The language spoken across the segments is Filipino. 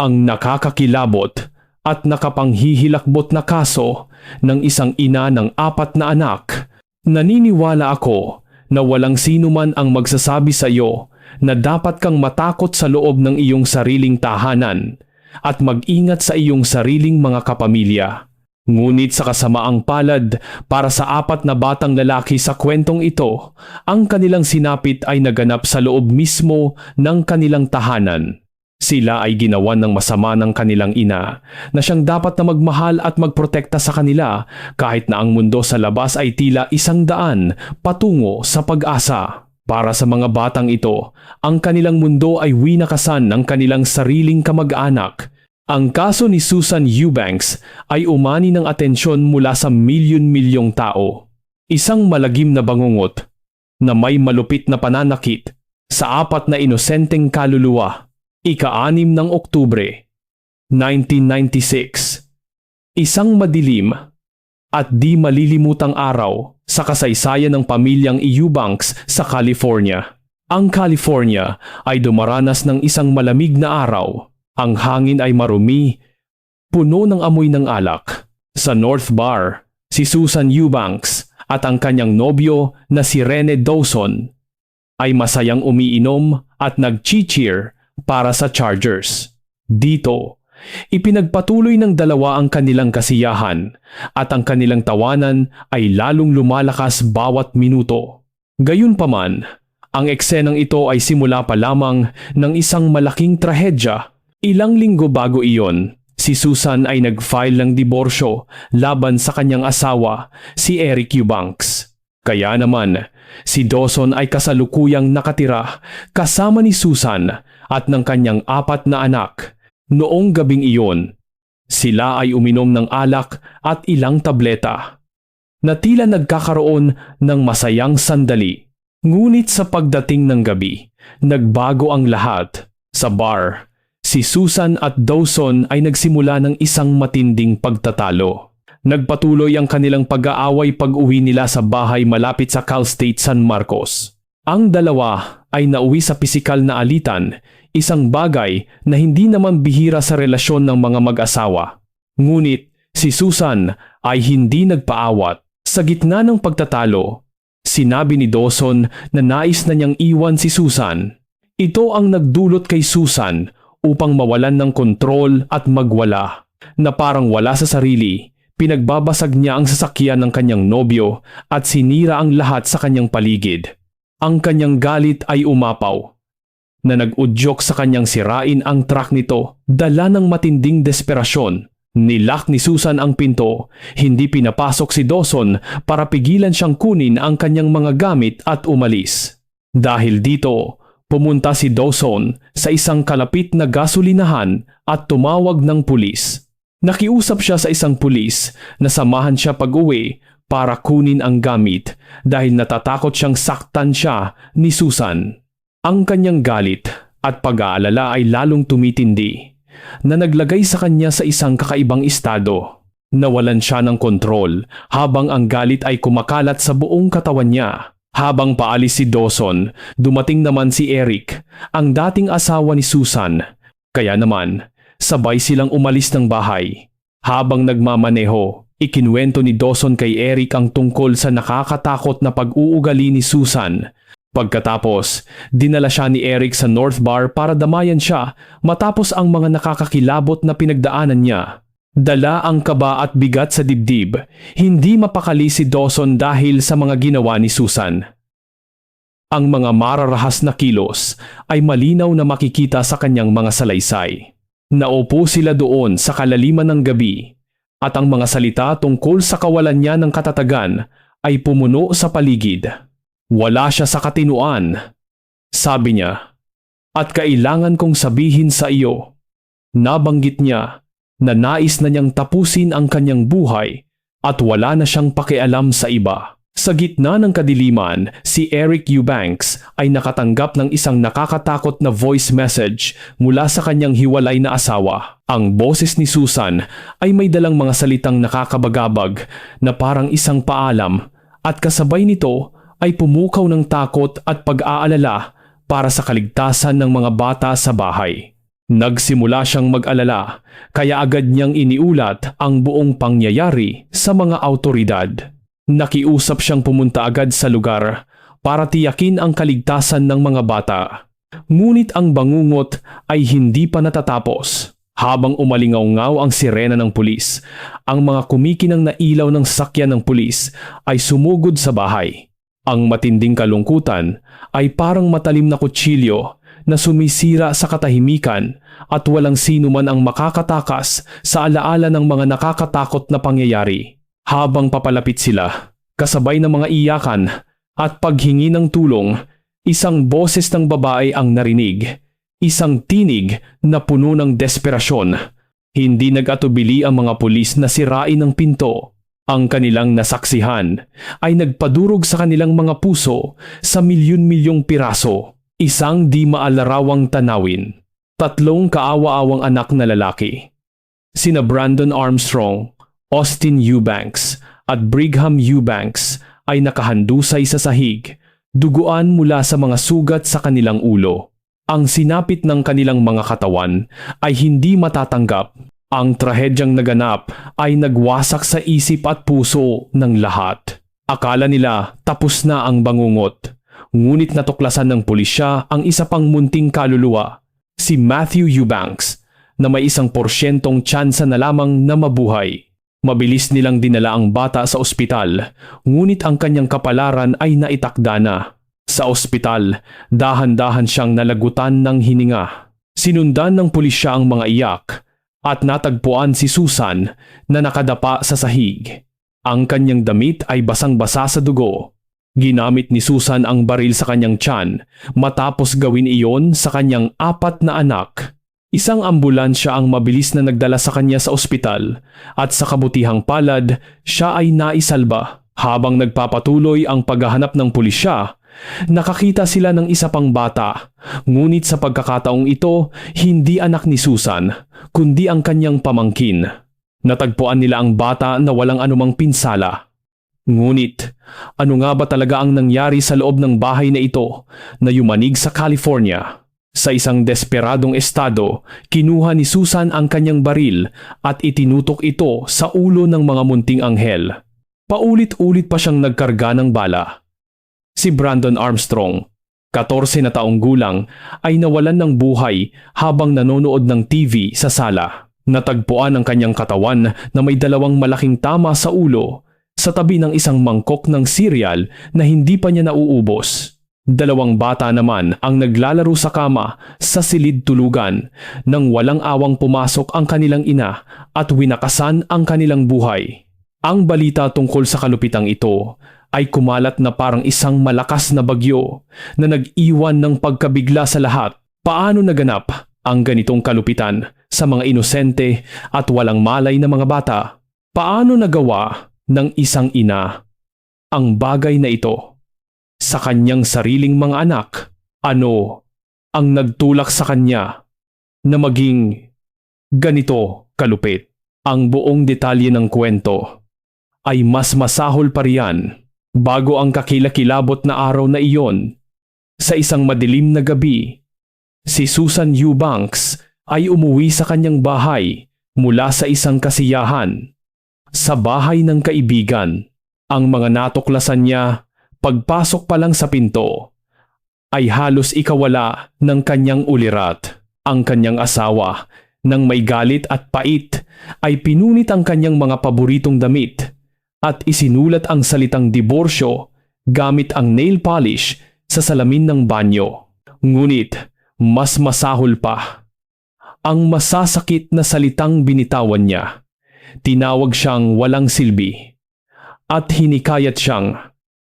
Ang nakakakilabot at nakapanghihilakbot na kaso ng isang ina ng apat na anak. Naniniwala ako na walang sino man ang magsasabi sa iyo na dapat kang matakot sa loob ng iyong sariling tahanan at mag-ingat sa iyong sariling mga kapamilya. Ngunit sa kasamaang palad para sa apat na batang lalaki sa kwentong ito, ang kanilang sinapit ay naganap sa loob mismo ng kanilang tahanan. Sila ay ginawan ng masama ng kanilang ina na siyang dapat na magmahal at magprotekta sa kanila kahit na ang mundo sa labas ay tila isang daan patungo sa pag-asa. Para sa mga batang ito, ang kanilang mundo ay winakasan ng kanilang sariling kamag-anak. Ang kaso ni Susan Eubanks ay umani ng atensyon mula sa milyon-milyong tao. Isang malagim na bangungot na may malupit na pananakit sa apat na inosenteng kaluluwa. Ika-anim ng Oktubre, 1996. Isang madilim at di malilimutang araw sa kasaysayan ng pamilyang Eubanks sa California. Ang California ay dumaranas ng isang malamig na araw. Ang hangin ay marumi, puno ng amoy ng alak. Sa North Bar, si Susan Eubanks at ang kanyang nobyo na si Rene Dawson ay masayang umiinom at nag-cheer para sa Chargers. Dito, ipinagpatuloy ng dalawa ang kanilang kasiyahan at ang kanilang tawanan ay lalong lumalakas bawat minuto. Gayunpaman, ang eksenang ito ay simula pa lamang ng isang malaking trahedya. Ilang linggo bago iyon, si Susan ay nag-file ng diborsyo laban sa kanyang asawa, si Eric Eubanks. Kaya naman, si Dawson ay kasalukuyang nakatira kasama ni Susan at ng kanyang apat na anak. Noong gabing iyon, sila ay uminom ng alak at ilang tableta na tila nagkakaroon ng masayang sandali. Ngunit sa pagdating ng gabi, nagbago ang lahat. Sa bar, si Susan at Dawson ay nagsimula ng isang matinding pagtatalo. Nagpatuloy ang kanilang pag-aaway pag-uwi nila sa bahay malapit sa Cal State San Marcos. Ang dalawa ay nauwi sa pisikal na alitan, isang bagay na hindi naman bihira sa relasyon ng mga mag-asawa. Ngunit si Susan ay hindi nagpaawat. Sa gitna ng pagtatalo, sinabi ni Dawson na nais na niyang iwan si Susan. Ito ang nagdulot kay Susan upang mawalan ng kontrol at magwala. Na parang wala sa sarili, pinagbabasag niya ang sasakyan ng kanyang nobyo at sinira ang lahat sa kanyang paligid. Ang kanyang galit ay umapaw. Na nag-udyok sa kanyang sirain ang truck nito, dala ng matinding desperasyon. Nilak ni Susan ang pinto, hindi pinapasok si Dawson para pigilan siyang kunin ang kanyang mga gamit at umalis. Dahil dito, pumunta si Dawson sa isang kalapit na gasolinahan at tumawag ng pulis. Nakiusap siya sa isang pulis na samahan siya pag-uwi para kunin ang gamit dahil natatakot siyang saktan siya ni Susan. Ang kanyang galit at pag-aalala ay lalong tumitindi na naglagay sa kanya sa isang kakaibang estado. Nawalan siya ng kontrol habang ang galit ay kumakalat sa buong katawan niya. Habang paalis si Dawson, dumating naman si Eric, ang dating asawa ni Susan. Kaya naman, sabay silang umalis ng bahay. Habang nagmamaneho, ikinwento ni Dawson kay Eric ang tungkol sa nakakatakot na pag-uugali ni Susan Pagkatapos, dinala siya ni Eric sa North Bar para damayan siya matapos ang mga nakakakilabot na pinagdaanan niya. Dala ang kaba at bigat sa dibdib, hindi mapakali si Dawson dahil sa mga ginawa ni Susan. Ang mga mararahas na kilos ay malinaw na makikita sa kanyang mga salaysay. Naupo sila doon sa kalaliman ng gabi at ang mga salita tungkol sa kawalan niya ng katatagan ay pumuno sa paligid. Wala siya sa katinuan. Sabi niya, at kailangan kong sabihin sa iyo. Nabanggit niya na nais na niyang tapusin ang kanyang buhay at wala na siyang pakialam sa iba. Sa gitna ng kadiliman, si Eric Eubanks ay nakatanggap ng isang nakakatakot na voice message mula sa kanyang hiwalay na asawa. Ang boses ni Susan ay may dalang mga salitang nakakabagabag na parang isang paalam at kasabay nito ay pumukaw ng takot at pag-aalala para sa kaligtasan ng mga bata sa bahay. Nagsimula siyang mag-alala kaya agad niyang iniulat ang buong pangyayari sa mga autoridad. Nakiusap siyang pumunta agad sa lugar para tiyakin ang kaligtasan ng mga bata. Ngunit ang bangungot ay hindi pa natatapos. Habang umalingaw-ngaw ang sirena ng pulis, ang mga kumikinang na ilaw ng sakyan ng pulis ay sumugod sa bahay. Ang matinding kalungkutan ay parang matalim na kutsilyo na sumisira sa katahimikan at walang sino man ang makakatakas sa alaala ng mga nakakatakot na pangyayari. Habang papalapit sila, kasabay ng mga iyakan at paghingi ng tulong, isang boses ng babae ang narinig. Isang tinig na puno ng desperasyon. Hindi nag-atubili ang mga pulis na sirain ang pinto. Ang kanilang nasaksihan ay nagpadurog sa kanilang mga puso sa milyon-milyong piraso. Isang di maalarawang tanawin. Tatlong kaawa-awang anak na lalaki. Sina Brandon Armstrong, Austin Eubanks at Brigham Eubanks ay nakahandusay sa sahig, duguan mula sa mga sugat sa kanilang ulo. Ang sinapit ng kanilang mga katawan ay hindi matatanggap. Ang trahedyang naganap ay nagwasak sa isip at puso ng lahat. Akala nila tapos na ang bangungot. Ngunit natuklasan ng pulisya ang isa pang munting kaluluwa, si Matthew Eubanks, na may isang porsyentong tsansa na lamang na mabuhay. Mabilis nilang dinala ang bata sa ospital, ngunit ang kanyang kapalaran ay naitakda na. Sa ospital, dahan-dahan siyang nalagutan ng hininga. Sinundan ng pulisya ang mga iyak at natagpuan si Susan na nakadapa sa sahig. Ang kanyang damit ay basang-basa sa dugo. Ginamit ni Susan ang baril sa kanyang tiyan matapos gawin iyon sa kanyang apat na anak. Isang ambulansya ang mabilis na nagdala sa kanya sa ospital at sa kabutihang palad siya ay naisalba. Habang nagpapatuloy ang paghahanap ng pulisya, Nakakita sila ng isa pang bata, ngunit sa pagkakataong ito, hindi anak ni Susan, kundi ang kanyang pamangkin. Natagpuan nila ang bata na walang anumang pinsala. Ngunit, ano nga ba talaga ang nangyari sa loob ng bahay na ito na yumanig sa California? Sa isang desperadong estado, kinuha ni Susan ang kanyang baril at itinutok ito sa ulo ng mga munting anghel. Paulit-ulit pa siyang nagkarga ng bala si Brandon Armstrong, 14 na taong gulang, ay nawalan ng buhay habang nanonood ng TV sa sala. Natagpuan ang kanyang katawan na may dalawang malaking tama sa ulo sa tabi ng isang mangkok ng cereal na hindi pa niya nauubos. Dalawang bata naman ang naglalaro sa kama sa silid tulugan nang walang awang pumasok ang kanilang ina at winakasan ang kanilang buhay. Ang balita tungkol sa kalupitang ito ay kumalat na parang isang malakas na bagyo na nag-iwan ng pagkabigla sa lahat. Paano naganap ang ganitong kalupitan sa mga inosente at walang malay na mga bata? Paano nagawa ng isang ina ang bagay na ito sa kanyang sariling mga anak? Ano ang nagtulak sa kanya na maging ganito kalupit? Ang buong detalye ng kwento ay mas masahol pa riyan Bago ang kakilakilabot na araw na iyon, sa isang madilim na gabi, si Susan Eubanks ay umuwi sa kanyang bahay mula sa isang kasiyahan. Sa bahay ng kaibigan, ang mga natuklasan niya pagpasok pa lang sa pinto ay halos ikawala ng kanyang ulirat. Ang kanyang asawa, nang may galit at pait, ay pinunit ang kanyang mga paboritong damit at isinulat ang salitang diborsyo gamit ang nail polish sa salamin ng banyo. Ngunit mas masahol pa. Ang masasakit na salitang binitawan niya. Tinawag siyang walang silbi. At hinikayat siyang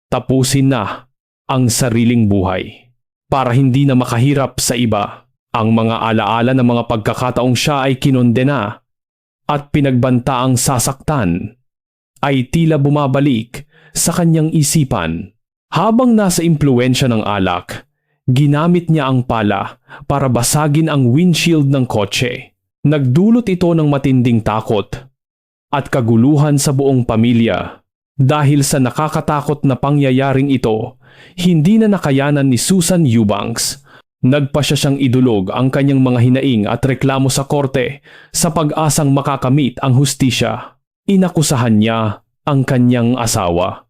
tapusin na ang sariling buhay. Para hindi na makahirap sa iba. Ang mga alaala ng mga pagkakataong siya ay kinondena at pinagbantaang sasaktan ay tila bumabalik sa kanyang isipan. Habang nasa impluensya ng alak, ginamit niya ang pala para basagin ang windshield ng kotse. Nagdulot ito ng matinding takot at kaguluhan sa buong pamilya. Dahil sa nakakatakot na pangyayaring ito, hindi na nakayanan ni Susan Eubanks Nagpa siya siyang idulog ang kanyang mga hinaing at reklamo sa korte sa pag-asang makakamit ang hustisya. Inakusahan niya ang kanyang asawa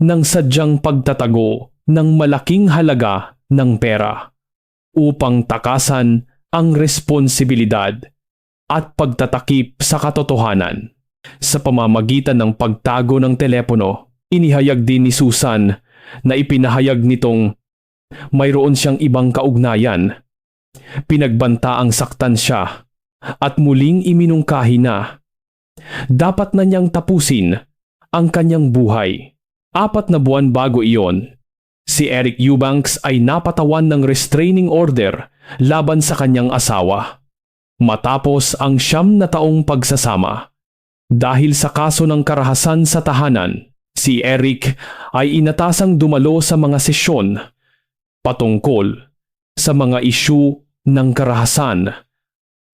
ng sadyang pagtatago ng malaking halaga ng pera upang takasan ang responsibilidad at pagtatakip sa katotohanan. Sa pamamagitan ng pagtago ng telepono, inihayag din ni Susan na ipinahayag nitong mayroon siyang ibang kaugnayan. Pinagbanta ang saktan siya at muling iminungkahi na dapat na niyang tapusin ang kanyang buhay. Apat na buwan bago iyon, si Eric Eubanks ay napatawan ng restraining order laban sa kanyang asawa. Matapos ang siyam na taong pagsasama, dahil sa kaso ng karahasan sa tahanan, si Eric ay inatasang dumalo sa mga sesyon patungkol sa mga isyu ng karahasan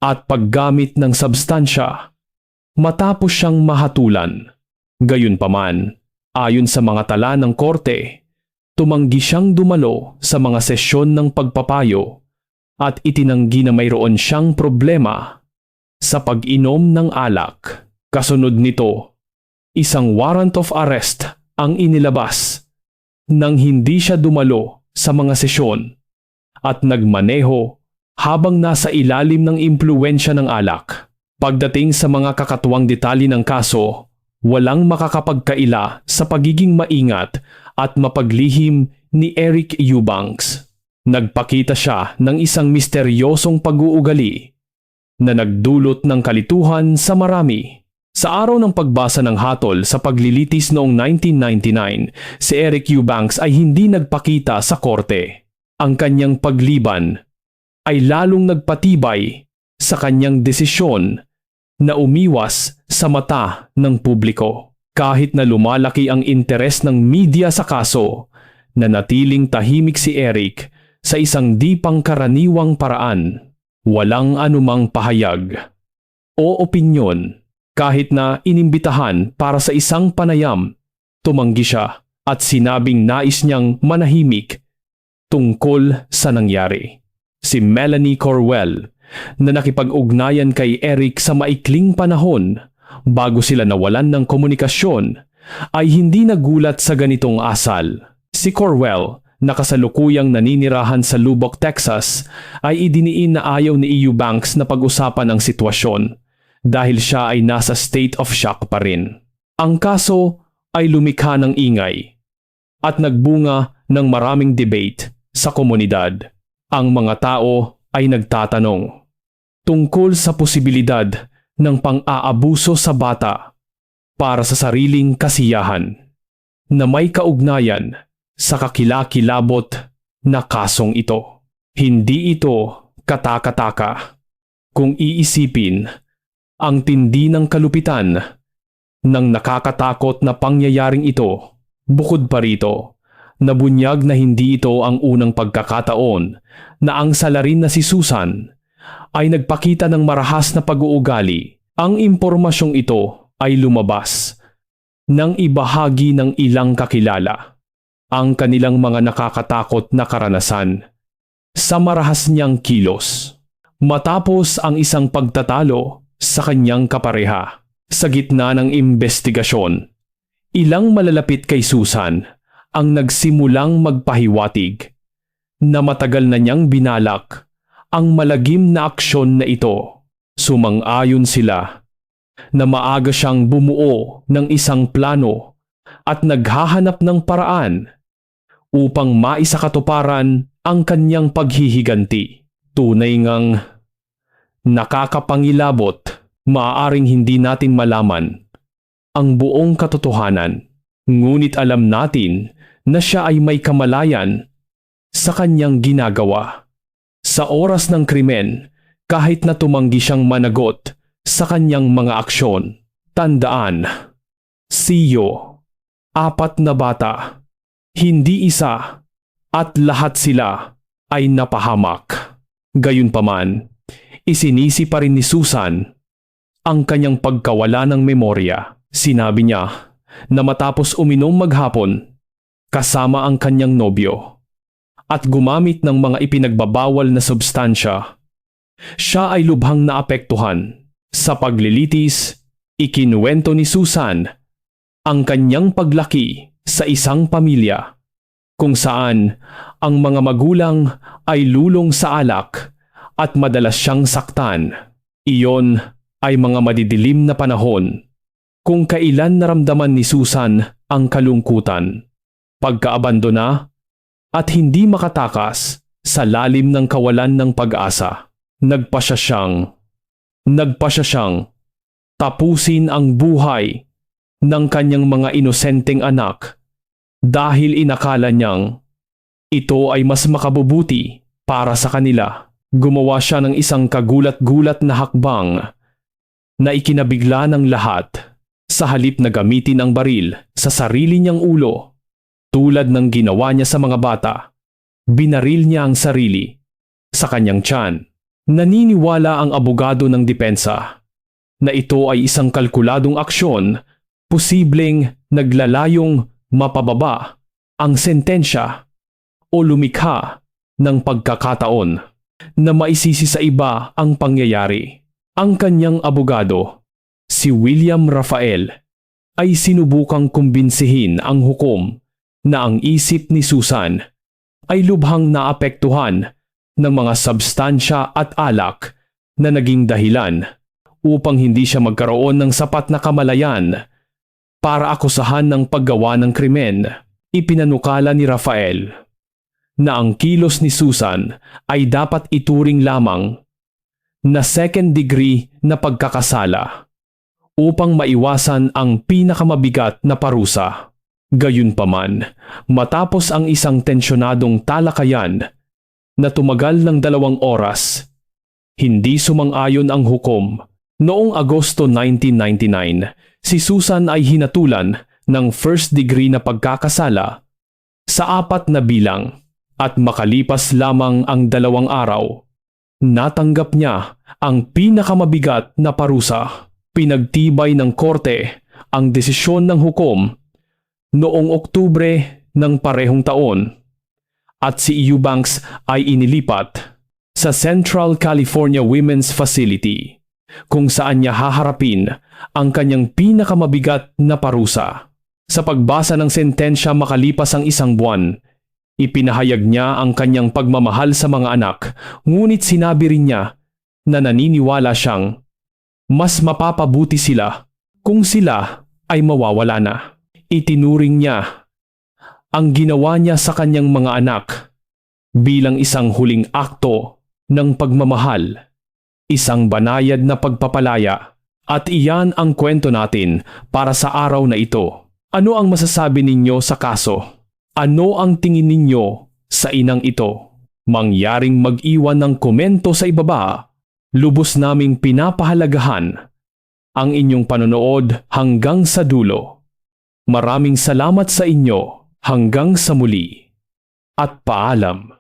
at paggamit ng substansya matapos siyang mahatulan. Gayunpaman, ayon sa mga tala ng korte, tumanggi siyang dumalo sa mga sesyon ng pagpapayo at itinanggi na mayroon siyang problema sa pag-inom ng alak. Kasunod nito, isang warrant of arrest ang inilabas nang hindi siya dumalo sa mga sesyon at nagmaneho habang nasa ilalim ng impluensya ng alak. Pagdating sa mga kakatuwang detalye ng kaso, walang makakapagkaila sa pagiging maingat at mapaglihim ni Eric Eubanks. Nagpakita siya ng isang misteryosong pag-uugali na nagdulot ng kalituhan sa marami. Sa araw ng pagbasa ng hatol sa paglilitis noong 1999, si Eric Eubanks ay hindi nagpakita sa korte. Ang kanyang pagliban ay lalong nagpatibay sa kanyang desisyon na umiwas sa mata ng publiko. Kahit na lumalaki ang interes ng media sa kaso, nanatiling tahimik si Eric sa isang di pangkaraniwang paraan. Walang anumang pahayag o opinyon kahit na inimbitahan para sa isang panayam, tumanggi siya at sinabing nais niyang manahimik tungkol sa nangyari. Si Melanie Corwell na nakipag-ugnayan kay Eric sa maikling panahon bago sila nawalan ng komunikasyon ay hindi nagulat sa ganitong asal. Si Corwell na kasalukuyang naninirahan sa Lubbock, Texas ay idiniin na ayaw ni EU Banks na pag-usapan ang sitwasyon dahil siya ay nasa state of shock pa rin. Ang kaso ay lumikha ng ingay at nagbunga ng maraming debate sa komunidad. Ang mga tao ay nagtatanong tungkol sa posibilidad ng pang-aabuso sa bata para sa sariling kasiyahan na may kaugnayan sa kakilakilabot na kasong ito. Hindi ito katakataka kung iisipin ang tindi ng kalupitan ng nakakatakot na pangyayaring ito. Bukod pa rito, nabunyag na hindi ito ang unang pagkakataon na ang salarin na si Susan ay nagpakita ng marahas na pag-uugali. Ang impormasyong ito ay lumabas nang ibahagi ng ilang kakilala ang kanilang mga nakakatakot na karanasan sa marahas niyang kilos. Matapos ang isang pagtatalo sa kanyang kapareha. Sa gitna ng investigasyon, ilang malalapit kay Susan ang nagsimulang magpahiwatig na matagal na niyang binalak ang malagim na aksyon na ito. Sumang-ayon sila na maaga siyang bumuo ng isang plano at naghahanap ng paraan upang maisakatuparan ang kanyang paghihiganti. Tunay ngang nakakapangilabot, maaaring hindi natin malaman ang buong katotohanan. Ngunit alam natin na siya ay may kamalayan sa kanyang ginagawa. Sa oras ng krimen, kahit na tumanggi siyang managot sa kanyang mga aksyon, tandaan, siyo, apat na bata, hindi isa, at lahat sila ay napahamak. Gayunpaman, Isinisi pa rin ni Susan ang kanyang pagkawala ng memorya. Sinabi niya na matapos uminom maghapon kasama ang kanyang nobyo at gumamit ng mga ipinagbabawal na substansya. Siya ay lubhang naapektuhan. Sa paglilitis, ikinuwento ni Susan ang kanyang paglaki sa isang pamilya kung saan ang mga magulang ay lulong sa alak at madalas siyang saktan. Iyon ay mga madidilim na panahon kung kailan naramdaman ni Susan ang kalungkutan, pagkaabandona at hindi makatakas sa lalim ng kawalan ng pag-asa. Nagpa siya siyang, nagpa siya siyang tapusin ang buhay ng kanyang mga inosenteng anak dahil inakala niyang ito ay mas makabubuti para sa kanila. Gumawa siya ng isang kagulat-gulat na hakbang na ikinabigla ng lahat sa halip na gamitin ang baril sa sarili niyang ulo. Tulad ng ginawa niya sa mga bata, binaril niya ang sarili sa kanyang tiyan. Naniniwala ang abogado ng depensa na ito ay isang kalkuladong aksyon, posibleng naglalayong mapababa ang sentensya o lumikha ng pagkakataon na maisisi sa iba ang pangyayari. Ang kanyang abogado, si William Rafael, ay sinubukang kumbinsihin ang hukom na ang isip ni Susan ay lubhang naapektuhan ng mga substansya at alak na naging dahilan upang hindi siya magkaroon ng sapat na kamalayan para akusahan ng paggawa ng krimen. Ipinanukala ni Rafael na ang kilos ni Susan ay dapat ituring lamang na second degree na pagkakasala upang maiwasan ang pinakamabigat na parusa. Gayunpaman, matapos ang isang tensyonadong talakayan na tumagal ng dalawang oras, hindi sumang-ayon ang hukom. Noong Agosto 1999, si Susan ay hinatulan ng first degree na pagkakasala sa apat na bilang at makalipas lamang ang dalawang araw, natanggap niya ang pinakamabigat na parusa. Pinagtibay ng korte ang desisyon ng hukom noong Oktubre ng parehong taon at si Eubanks ay inilipat sa Central California Women's Facility kung saan niya haharapin ang kanyang pinakamabigat na parusa. Sa pagbasa ng sentensya makalipas ang isang buwan, ipinahayag niya ang kanyang pagmamahal sa mga anak ngunit sinabi rin niya na naniniwala siyang mas mapapabuti sila kung sila ay mawawala na. Itinuring niya ang ginawa niya sa kanyang mga anak bilang isang huling akto ng pagmamahal, isang banayad na pagpapalaya. At iyan ang kwento natin para sa araw na ito. Ano ang masasabi ninyo sa kaso? Ano ang tingin ninyo sa inang ito? Mangyaring mag-iwan ng komento sa ibaba lubos naming pinapahalagahan ang inyong panonood hanggang sa dulo. Maraming salamat sa inyo hanggang sa muli at paalam.